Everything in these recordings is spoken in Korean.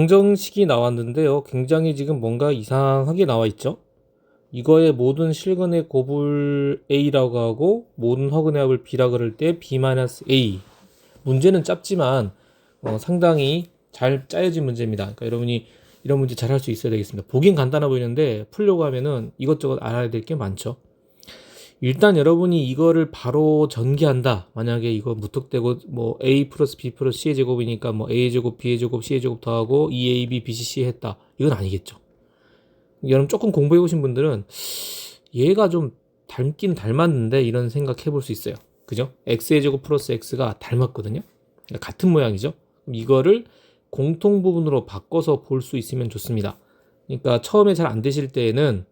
방정식이 나왔는데요. 굉장히 지금 뭔가 이상하게 나와 있죠. 이거의 모든 실근의 곱을 A라고 하고 모든 허근의 합을 B라 그럴 때 B-A. 문제는 짧지만 어, 상당히 잘 짜여진 문제입니다. 그러니까 여러분이 이런 문제 잘 할 수 있어야 되겠습니다. 보긴 간단해 보이는데 풀려고 하면은 이것저것 알아야 될 게 많죠. 일단 여러분이 이거를 바로 전개한다. 만약에 이거 무턱대고 뭐 a 플러스 b 플러스 c의 제곱이니까 뭐 a 제곱, b의 제곱, c의 제곱 더하고 2ab, bc, c 했다. 이건 아니겠죠. 여러분 조금 공부해 보신 분들은 얘가 좀 닮긴 닮았는데 이런 생각 해 볼 수 있어요. 그죠? x의 제곱 플러스 x가 닮았거든요. 그러니까 같은 모양이죠. 이거를 공통 부분으로 바꿔서 볼 수 있으면 좋습니다. 그러니까 처음에 잘 안 되실 때에는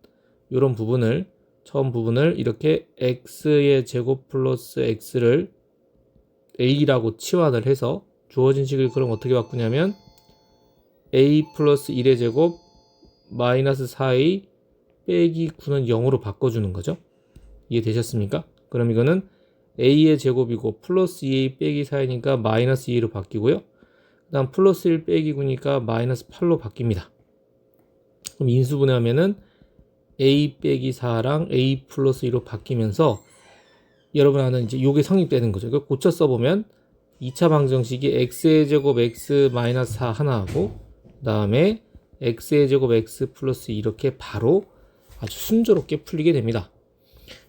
이런 부분을 처음 부분을 이렇게 x의 제곱 플러스 x를 a라고 치환을 해서 주어진 식을 그럼 어떻게 바꾸냐면 a 플러스 1의 제곱 마이너스 4a 빼기 9는 0으로 바꿔주는 거죠. 이해되셨습니까? 그럼 이거는 a의 제곱이고 플러스 2a 빼기 4이니까 마이너스 2로 바뀌고요. 그 다음 플러스 1 빼기 9니까 마이너스 8로 바뀝니다. 그럼 인수분해하면은 a 빼기 4랑 a 플러스 2로 바뀌면서 여러분 하는 이제 요게 성립되는 거죠. 이거 고쳐 써보면 2차 방정식이 x의 제곱 x 마이너스 4 하나 하고 그 다음에 x의 제곱 x 플러스 이렇게 바로 아주 순조롭게 풀리게 됩니다.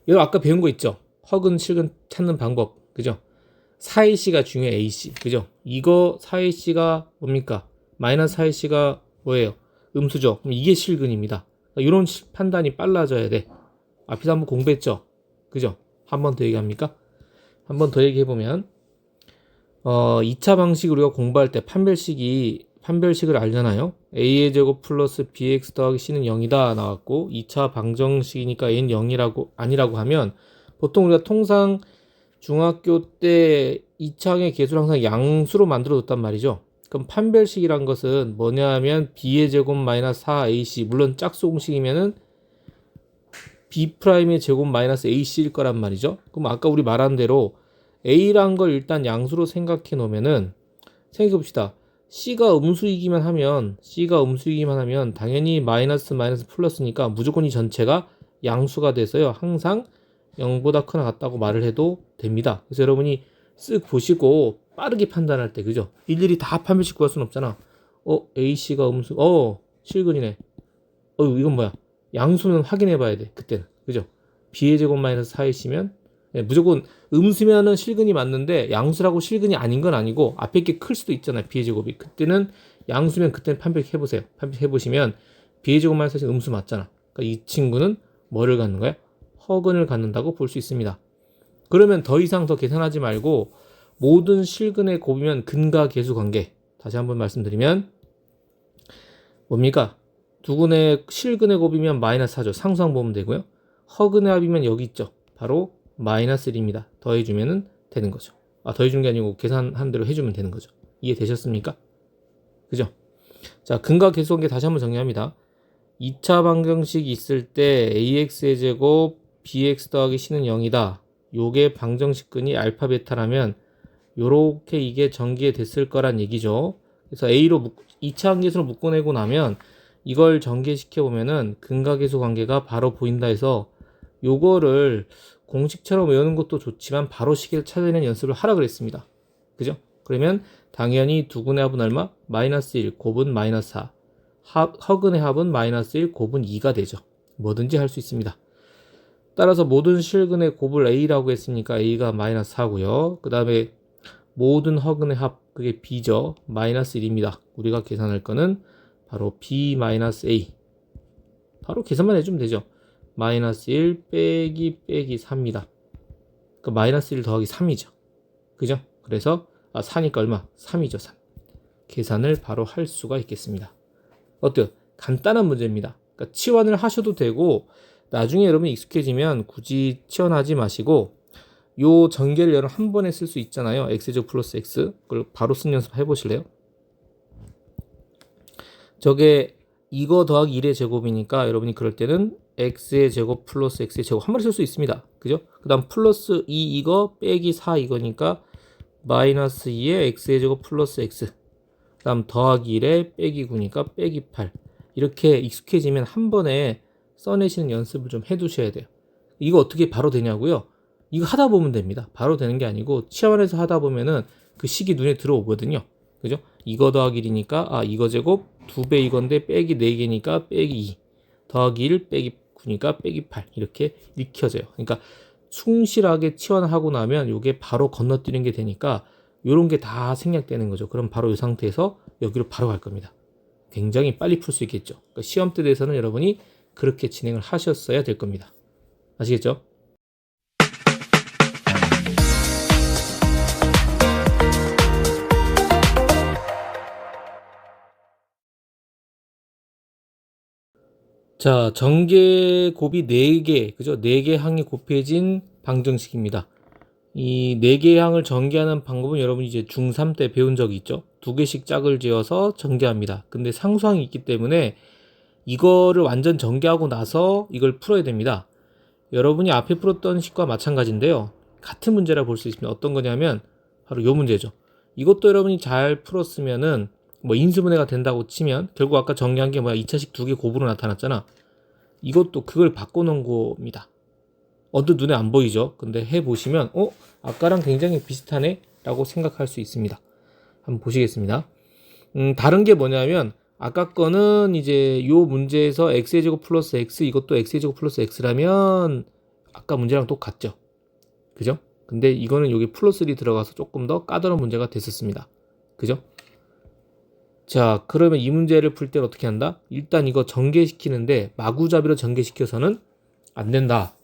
이거 아까 배운 거 있죠? 허근 실근 찾는 방법 그죠? 4ac가 중요해 ac 그죠? 이거 4ac가 뭡니까? 마이너스 4ac가 뭐예요? 음수죠. 그럼 이게 실근입니다. 이런 판단이 빨라져야 돼. 앞에서 한번 공부했죠? 그죠? 한 번 더 얘기합니까? 한 번 더 얘기해 보면, 어, 2차 방식 우리가 공부할 때 판별식이, 판별식을 알잖아요? a의 제곱 플러스 bx 더하기 c는 0이다 나왔고, 2차 방정식이니까 a는 0이라고, 아니라고 하면, 보통 우리가 통상 중학교 때 2차항의 개수를 항상 양수로 만들어 뒀단 말이죠. 그럼 판별식이란 것은 뭐냐 하면 b의 제곱 마이너스 4ac 물론 짝수 공식이면은 b 프라임의 제곱 마이너스 ac일 거란 말이죠. 그럼 아까 우리 말한 대로 a란 걸 일단 양수로 생각해 놓으면은 생각해 봅시다. c가 음수이기만 하면 c가 음수이기만 하면 당연히 마이너스 마이너스 플러스니까 무조건 이 전체가 양수가 돼서요. 항상 0보다 크나 같다고 말을 해도 됩니다. 그래서 여러분이 쓱 보시고 빠르게 판단할 때 그죠? 일일이 다 판별식 구할 수는 없잖아. 어 A씨가 음수 어 실근이네. 어 이건 뭐야? 양수는 확인해 봐야 돼. 그때는 그죠? B의 제곱 마이너스 4A씨면 네, 무조건 음수면은 실근이 맞는데 양수라고 실근이 아닌 건 아니고 앞에 게 클 수도 있잖아요. B의 제곱이 그때는 양수면 그때는 판별해 보세요. 판별해 보시면 B의 제곱 마이너스 4 음수 맞잖아. 그러니까 이 친구는 뭐를 갖는 거야? 허근을 갖는다고 볼 수 있습니다. 그러면 더 이상 더 계산하지 말고 모든 실근의 곱이면 근과 계수 관계. 다시 한번 말씀드리면 뭡니까? 두근의 실근의 곱이면 마이너스 4죠. 상수항 보면 되고요. 허근의 합이면 여기 있죠. 바로 마이너스 1입니다. 더해주면 되는 거죠. 아, 더해준 게 아니고 계산한 대로 해주면 되는 거죠. 이해되셨습니까? 그죠? 자, 근과 계수 관계 다시 한번 정리합니다. 2차 방정식이 있을 때 ax의 제곱 bx 더하기 c는 0이다. 요게 방정식근이 알파 베타라면 요렇게 이게 전개됐을 거란 얘기죠. 그래서 A로 묶, 2차 함계수로 묶어내고 나면 이걸 전개시켜 보면은 근각계수 관계가 바로 보인다 해서 요거를 공식처럼 외우는 것도 좋지만 바로 시계를 찾아내는 연습을 하라 그랬습니다. 그죠? 그러면 당연히 두근의 합은 얼마? 마이너스 1, 곱은 마이너스 4. 합, 허근의 합은 마이너스 1, 곱은 2가 되죠. 뭐든지 할 수 있습니다. 따라서 모든 실근의 곱을 A라고 했으니까 A가 마이너스 4고요. 그 다음에 모든 허근의 합 그게 b죠. 마이너스 1입니다. 우리가 계산할 거는 바로 b 마이너스 a 바로 계산만 해주면 되죠. 마이너스 1 빼기 빼기 3입니다. 그 마이너스 1 더하기 3이죠. 그죠? 그래서 아 4니까 얼마? 3이죠. 3. 계산을 바로 할 수가 있겠습니다. 어때요? 간단한 문제입니다. 그러니까 치환을 하셔도 되고 나중에 여러분 익숙해지면 굳이 치환하지 마시고 요 전개를 여러분 한 번에 쓸 수 있잖아요. x제곱 플러스 x. 그걸 바로 쓴 연습 해보실래요? 저게 이거 더하기 1의 제곱이니까 여러분이 그럴 때는 x의 제곱 플러스 x의 제곱 한 번에 쓸 수 있습니다. 그죠? 그 다음 플러스 2 이거 빼기 4 이거니까 마이너스 2의 x의 제곱 플러스 x 그 다음 더하기 1에 빼기 9니까 빼기 8 이렇게 익숙해지면 한 번에 써내시는 연습을 좀 해두셔야 돼요. 이거 어떻게 바로 되냐고요? 이거 하다 보면 됩니다. 바로 되는 게 아니고 치환해서 하다 보면은 그 식이 눈에 들어오거든요. 그죠? 이거 더하기 1이니까 아 이거 제곱 2배 이건데 빼기 4개니까 빼기 2 더하기 1 빼기 9니까 빼기 8 이렇게 익혀져요. 그러니까 충실하게 치환하고 나면 이게 바로 건너뛰는 게 되니까 이런 게 다 생략되는 거죠. 그럼 바로 이 상태에서 여기로 바로 갈 겁니다. 굉장히 빨리 풀 수 있겠죠. 그러니까 시험 때 대해서는 여러분이 그렇게 진행을 하셨어야 될 겁니다. 아시겠죠? 자, 전개 곱이 4개, 그죠? 4개 항이 곱해진 방정식입니다. 이 4개의 항을 전개하는 방법은 여러분이 이제 중3 때 배운 적이 있죠? 두 개씩 짝을 지어서 전개합니다. 근데 상수항이 있기 때문에 이거를 완전 전개하고 나서 이걸 풀어야 됩니다. 여러분이 앞에 풀었던 식과 마찬가지인데요. 같은 문제라 볼 수 있습니다. 어떤 거냐면 바로 요 문제죠. 이것도 여러분이 잘 풀었으면은 뭐 인수분해가 된다고 치면 결국 아까 정리한 게 뭐야 2차식 두 개 곱으로 나타났잖아. 이것도 그걸 바꿔놓은 겁니다. 언뜻 눈에 안 보이죠? 근데 해보시면 어? 아까랑 굉장히 비슷하네? 라고 생각할 수 있습니다. 한번 보시겠습니다. 음, 다른 게 뭐냐면 아까 거는 이제 요 문제에서 x의 제곱 플러스 x 이것도 x의 제곱 플러스 x라면 아까 문제랑 똑같죠. 그죠? 근데 이거는 여기 플러스 1이 들어가서 조금 더 까다로운 문제가 됐었습니다. 그죠? 자, 그러면 이 문제를 풀 때는 어떻게 한다? 일단 이거 전개시키는데 마구잡이로 전개시켜서는 안 된다.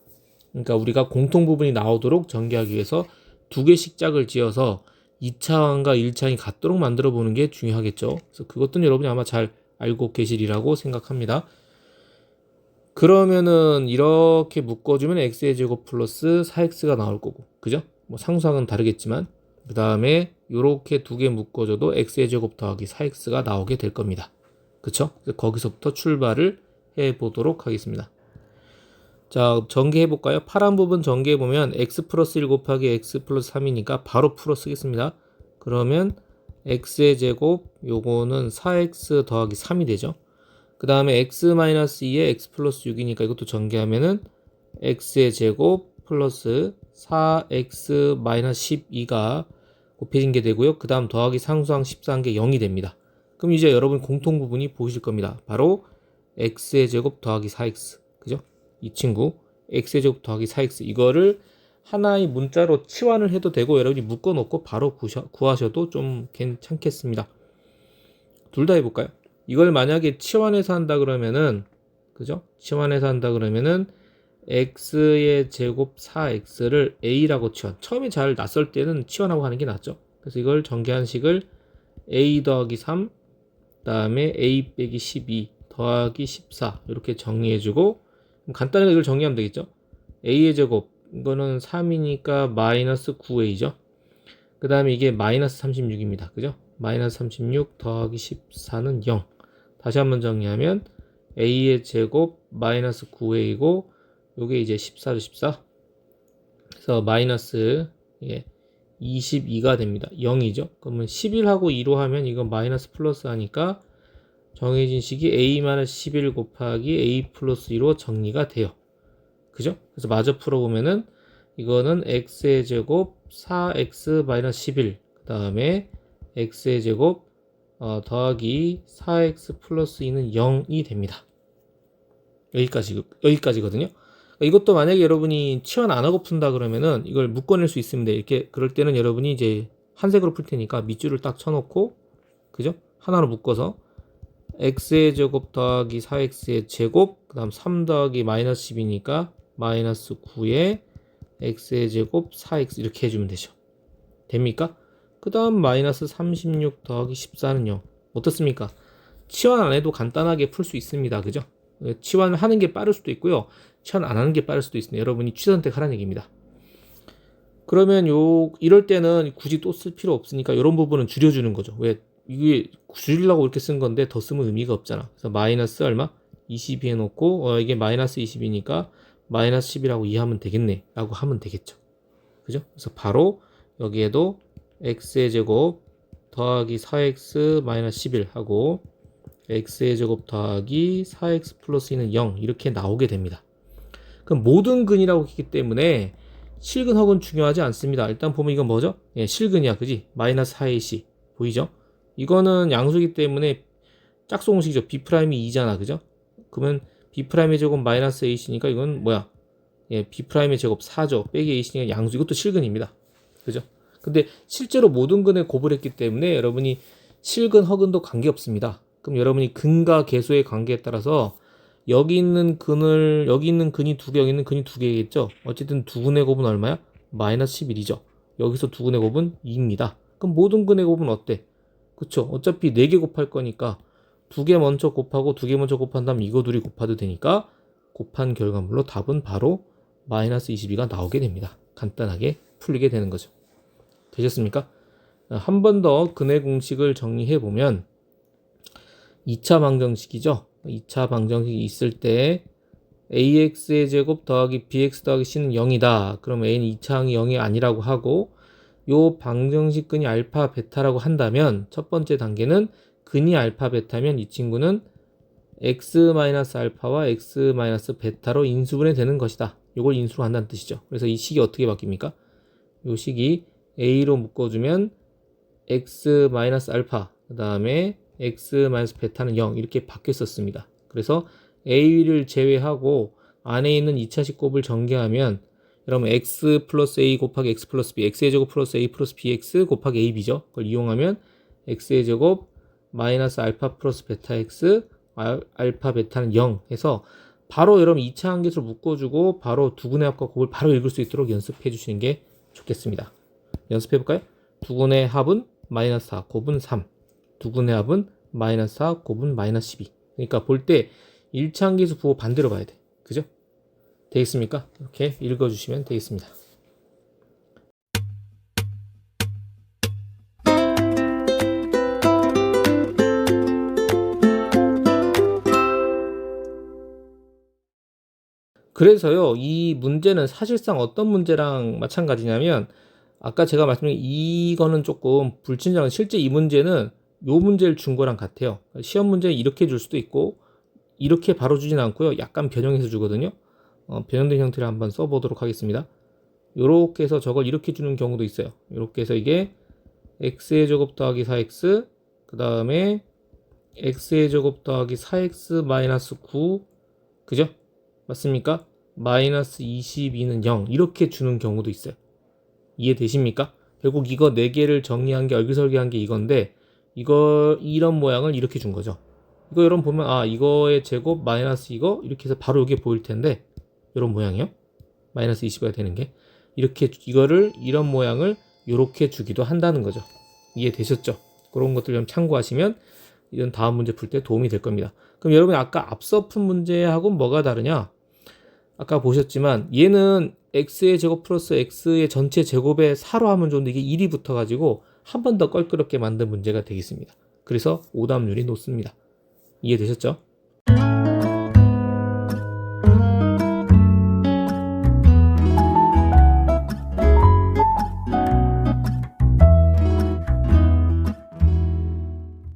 그러니까 우리가 공통 부분이 나오도록 전개하기 위해서 두 개씩 짝을 지어서 2차항과 1차항이 같도록 만들어 보는 게 중요하겠죠. 그래서 그것도 여러분이 아마 잘 알고 계시리라고 생각합니다. 그러면은 이렇게 묶어주면 x의 제곱 플러스 4x가 나올 거고, 그죠? 뭐 상수항은 다르겠지만 그 다음에 이렇게 두 개 묶어줘도 x의 제곱 더하기 4x가 나오게 될 겁니다. 그쵸? 거기서부터 출발을 해 보도록 하겠습니다. 자, 전개해 볼까요? 파란 부분 전개해 보면 x 플러스 1 곱하기 x 플러스 3이니까 바로 풀어 쓰겠습니다. 그러면 x의 제곱 요거는 4x 더하기 3이 되죠. 그 다음에 x 마이너스 2에 x 플러스 6이니까 이것도 전개하면은 x의 제곱 플러스 4x 마이너스 12가 곱해진 게 되고요. 그 다음 더하기 상수항 14한 게 0이 됩니다. 그럼 이제 여러분 공통 부분이 보이실 겁니다. 바로 x의 제곱 더하기 4x. 그죠? 이 친구 x의 제곱 더하기 4x 이거를 하나의 문자로 치환을 해도 되고 여러분이 묶어 놓고 바로 구하셔 도 좀 괜찮겠습니다. 둘 다 해볼까요? 이걸 만약에 치환해서 한다 그러면은 그죠? 치환해서 한다 그러면은 x의 제곱 4x를 a라고 치환. 처음에 잘 낯설 때는 치환하고 하는 게 낫죠. 그래서 이걸 전개한 식을 a 더하기 3, 그다음에 a 빼기 12 더하기 14 이렇게 정리해주고 간단하게 이걸 정리하면 되겠죠. a의 제곱 이거는 3이니까 마이너스 9a죠. 그 다음에 이게 마이너스 36입니다. 그죠? 마이너스 36 더하기 14는 0. 다시 한번 정리하면 a의 제곱 마이너스 9a고 요게 이제 14죠 14 그래서 마이너스 예, 22가 됩니다. 0이죠? 그러면 11하고 2로 하면 이건 마이너스 플러스 하니까 정해진 식이 a 마이너스 11 곱하기 a 플러스 2로 정리가 돼요. 그죠? 그래서 마저 풀어보면은 이거는 x의 제곱 4x 마이너스 11 그 다음에 x의 제곱 어, 더하기 4x 플러스 2는 0이 됩니다. 여기까지 여기까지거든요 이것도 만약에 여러분이 치환 안 하고 푼다 그러면은 이걸 묶어낼 수 있습니다. 이렇게 그럴 때는 여러분이 이제 한색으로 풀 테니까 밑줄을 딱 쳐놓고 그죠? 하나로 묶어서 x의 제곱 더하기 4x의 제곱 그 다음 3 더하기 마이너스 10이니까 마이너스 9에 x의 제곱 4x 이렇게 해주면 되죠. 됩니까? 그 다음 마이너스 36 더하기 14는 0 어떻습니까? 치환 안 해도 간단하게 풀 수 있습니다. 그죠? 치환을 하는 게 빠를 수도 있고요. 치환 안 하는 게 빠를 수도 있습니다. 여러분이 취선택하라는 얘기입니다. 그러면 요 이럴 때는 굳이 또 쓸 필요 없으니까 이런 부분은 줄여주는 거죠. 왜 이게 줄이려고 이렇게 쓴 건데 더 쓰면 의미가 없잖아. 그래서 마이너스 얼마? 22 해놓고 어, 이게 마이너스 20이니까 마이너스 10이라고 이해하면 되겠네 라고 하면 되겠죠. 그죠? 그래서 바로 여기에도 x의 제곱 더하기 4x 마이너스 11 하고 x의 제곱 더하기 4x 플러스 2는 0 이렇게 나오게 됩니다. 그럼 모든 근이라고 했기 때문에 실근 혹은 중요하지 않습니다. 일단 보면 이건 뭐죠? 예, 실근이야, 그지? 마이너스 4ac 보이죠? 이거는 양수기 때문에 짝수 공식이죠. b 프라임이 2잖아, 그죠? 그러면 b 프라임의 제곱 마이너스 ac니까 이건 뭐야? 예, b 프라임의 제곱 4죠. 빼기 ac니까 양수 이것도 실근입니다. 그죠? 근데 실제로 모든 근에 곱을 했기 때문에 여러분이 실근 허근도 관계없습니다. 그럼 여러분이 근과 계수의 관계에 따라서 여기 있는 근을 여기 있는 근이 두 개, 여기 있는 근이 두 개겠죠. 어쨌든 두 근의 곱은 얼마야? 마이너스 11이죠. 여기서 두 근의 곱은 2입니다. 그럼 모든 근의 곱은 어때? 그쵸? 어차피 네 개 곱할 거니까 두 개 먼저 곱하고 두 개 먼저 곱한 다음 이거 둘이 곱해도 되니까 곱한 결과물로 답은 바로 마이너스 22가 나오게 됩니다. 간단하게 풀리게 되는 거죠. 되셨습니까? 한 번 더 근의 공식을 정리해 보면 2차 방정식이죠. 2차 방정식이 있을 때 ax의 제곱 더하기 bx 더하기 c는 0이다. 그럼 a는 2차항이 0이 아니라고 하고 요 방정식 근이 알파 베타라고 한다면 첫 번째 단계는 근이 알파 베타면 이 친구는 x 마이너스 알파와 x 마이너스 베타로 인수분해 되는 것이다. 요걸 인수로 한다는 뜻이죠. 그래서 이 식이 어떻게 바뀝니까? 요 식이 a로 묶어주면 x 마이너스 알파 그 다음에 x 마이너스 베타는 0 이렇게 바뀌었었습니다. 그래서 a를 제외하고 안에 있는 2차식 곱을 전개하면 여러분 x 플러스 a 곱하기 x 플러스 b x의 제곱 플러스 a 플러스 bx 곱하기 ab죠. 그걸 이용하면 x의 제곱 마이너스 알파 플러스 베타 x 알, 알파 베타는 0 해서 바로 여러분 2차 한계수로 묶어주고 바로 두근의 합과 곱을 바로 읽을 수 있도록 연습해 주시는 게 좋겠습니다. 연습해 볼까요? 두근의 합은 마이너스 4, 곱은 3. 두근의 합은 마이너스 4, 곱은 마이너스 12. 그러니까 볼때 1차 한계수 부호 반대로 봐야 돼. 그죠? 되겠습니까? 이렇게 읽어주시면 되겠습니다. 그래서요, 이 문제는 사실상 어떤 문제랑 마찬가지냐면, 아까 제가 말씀드린 이거는 조금 불친절한, 실제 이 문제는 요 문제를 준 거랑 같아요. 시험 문제 이렇게 줄 수도 있고, 이렇게 바로 주진 않고요. 약간 변형해서 주거든요. 어, 변형된 형태를 한번 써보도록 하겠습니다. 요렇게 해서 저걸 이렇게 주는 경우도 있어요. 요렇게 해서 이게 x의 제곱 더하기 4x, 그 다음에 x의 제곱 더하기 4x 마이너스 9, 그죠? 맞습니까? 마이너스 22는 0 이렇게 주는 경우도 있어요. 이해되십니까? 결국 이거 4개를 정리한 게 얼기설기한 게 이건데 이거 이런 모양을 이렇게 준 거죠. 이거 여러분 보면 아 이거의 제곱 마이너스 이거 이렇게 해서 바로 이게 보일 텐데 이런 모양이요. 마이너스 20가 되는 게 이렇게 이거를 이런 모양을 이렇게 주기도 한다는 거죠. 이해되셨죠? 그런 것들 좀 참고하시면 이런 다음 문제 풀 때 도움이 될 겁니다. 그럼 여러분 아까 앞서 푼 문제하고 뭐가 다르냐? 아까 보셨지만 얘는 x의 제곱 플러스 x의 전체 제곱에 4로 하면 좋은데 이게 1이 붙어가지고 한 번 더 껄끄럽게 만든 문제가 되겠습니다. 그래서 오답률이 높습니다. 이해되셨죠?